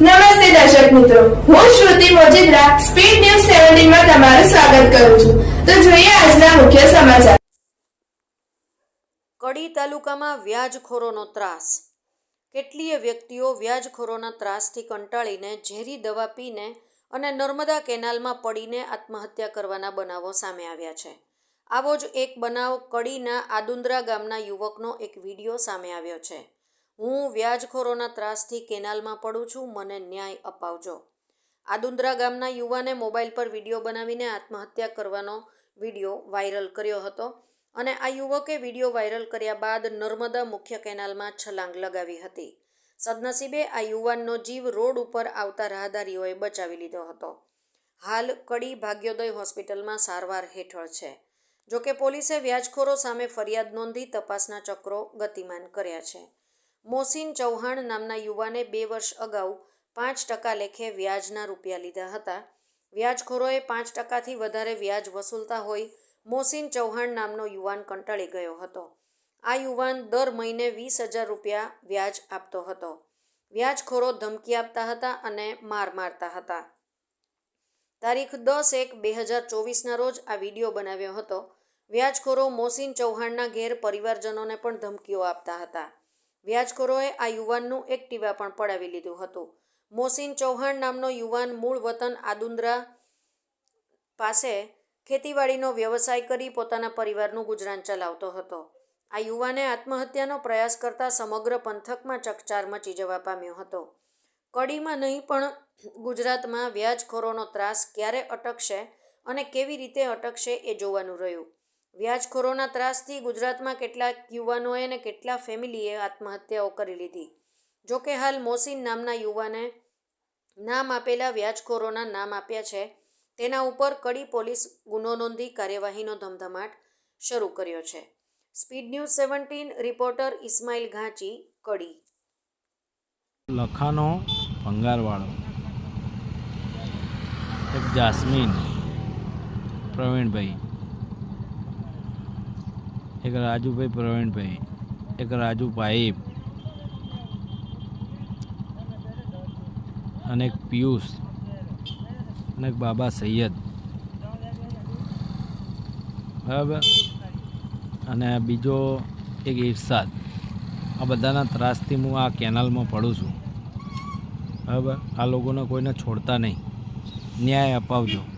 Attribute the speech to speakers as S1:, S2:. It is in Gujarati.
S1: નમસ્તે દર્શક મિત્રો. હું શ્રુતિ મોજીદ્રા સ્પીડ ન્યૂઝ સેવન્ટીનમાં તમારું સ્વાગત કરું છું. તો જોઈએ આજના મુખ્ય સમાચાર.
S2: કડી તાલુકામાં વ્યાજખોરોનો ત્રાસ. કેટલીય વ્યક્તિઓ વ્યાજખોરોના ત્રાસથી કંટાળીને ઝેરી દવા પીને અને નર્મદા કેનાલમાં પડીને આત્મહત્યા કરવાના બનાવો સામે આવ્યા છે. આવો જ એક બનાવ કડીના આદુંદ્રા ગામના યુવકનો એક વીડિયો સામે આવ્યો છે. હું વ્યાજખોરોના ત્રાસથી કેનાલમાં પડું છું, મને ન્યાય અપાવજો. આદુંદ્રા ગામના યુવાને મોબાઈલ પર વીડિયો બનાવીને આત્મહત્યા કરવાનો વીડિયો વાયરલ કર્યો હતો અને આ યુવકે વીડિયો વાયરલ કર્યા બાદ નર્મદા મુખ્ય કેનાલમાં છલાંગ લગાવી હતી. સદનસીબે આ યુવાનનો જીવ રોડ ઉપર આવતા રાહદારીઓએ બચાવી લીધો હતો. હાલ કડી ભાગ્યોદય હોસ્પિટલમાં સારવાર હેઠળ છે. જોકે પોલીસે વ્યાજખોરો સામે ફરિયાદ નોંધી તપાસના ચક્રો ગતિમાન કર્યા છે. મોસીન ચૌહાણ નામના યુવાને બે વર્ષ અગાઉ પાંચ ટકા લેખે વ્યાજના રૂપિયા લીધા હતા. વ્યાજખોરોએ પાંચ ટકાથી વધારે વ્યાજ વસૂલતા હોય મોસીન ચૌહાણ નામનો યુવાન કંટાળી ગયો હતો. આ યુવાન દર મહિને વીસ હજાર રૂપિયા વ્યાજ આપતો હતો. વ્યાજખોરો ધમકી આપતા હતા અને માર મારતા હતા. તારીખ દસ એક બે હજાર ચોવીસના રોજ આ વીડિયો બનાવ્યો હતો. વ્યાજખોરો મોસીન ચૌહાણના ઘેર પરિવારજનોને પણ ધમકીઓ આપતા હતા. વ્યાજખોરોએ આ યુવાનનું એક્ટિવા પણ પડાવી લીધું હતું. મોસીન ચૌહાણ નામનો યુવાન મૂળ વતન આદુંદ્રા પાસે ખેતીવાડીનો વ્યવસાય કરી પોતાના પરિવારનું ગુજરાન ચલાવતો હતો. આ યુવાને આત્મહત્યાનો પ્રયાસ કરતા સમગ્ર પંથકમાં ચકચાર મચી જવા પામ્યો હતો. કડીમાં નહીં પણ ગુજરાતમાં વ્યાજખોરોનો ત્રાસ ક્યારે અટકશે અને કેવી રીતે અટકશે એ જોવાનું રહ્યું. વ્યાજખોરોના ત્રાસથી ગુજરાતમાં કેટલાક યુવાનોએ અને કેટલા ફેમિલીએ આત્મહત્યાઓ કરી લીધી. જોકે હાલ મોસીન નામના યુવાને નામ આપેલા વ્યાજખોરોના નામ આપ્યા છે. તેના ઉપર કડી પોલીસ ગુનો નોંધી કાર્યવાહીનો ધમધમાટ શરૂ કર્યો છે. Speed news seventeen, reporter Ismail Ghanchi, Kadi.
S3: લખાનો ભંગારવાળો. એક જાસ્મીન, પ્રવીણભાઈ. એક રાજુભાઈ પ્રવીણભાઈ, એક રાજુ પાઇપ અને એક પિયુષ અને એક બાબા સૈયદ. બરાબર? અને બીજો એક ઇરશાદ આ બધાના ત્રાસથી હું આ કેનાલમાં પડું છું. બરાબર? આ લોકોને કોઈને છોડતા નહીં. ન્યાય અપાવજો.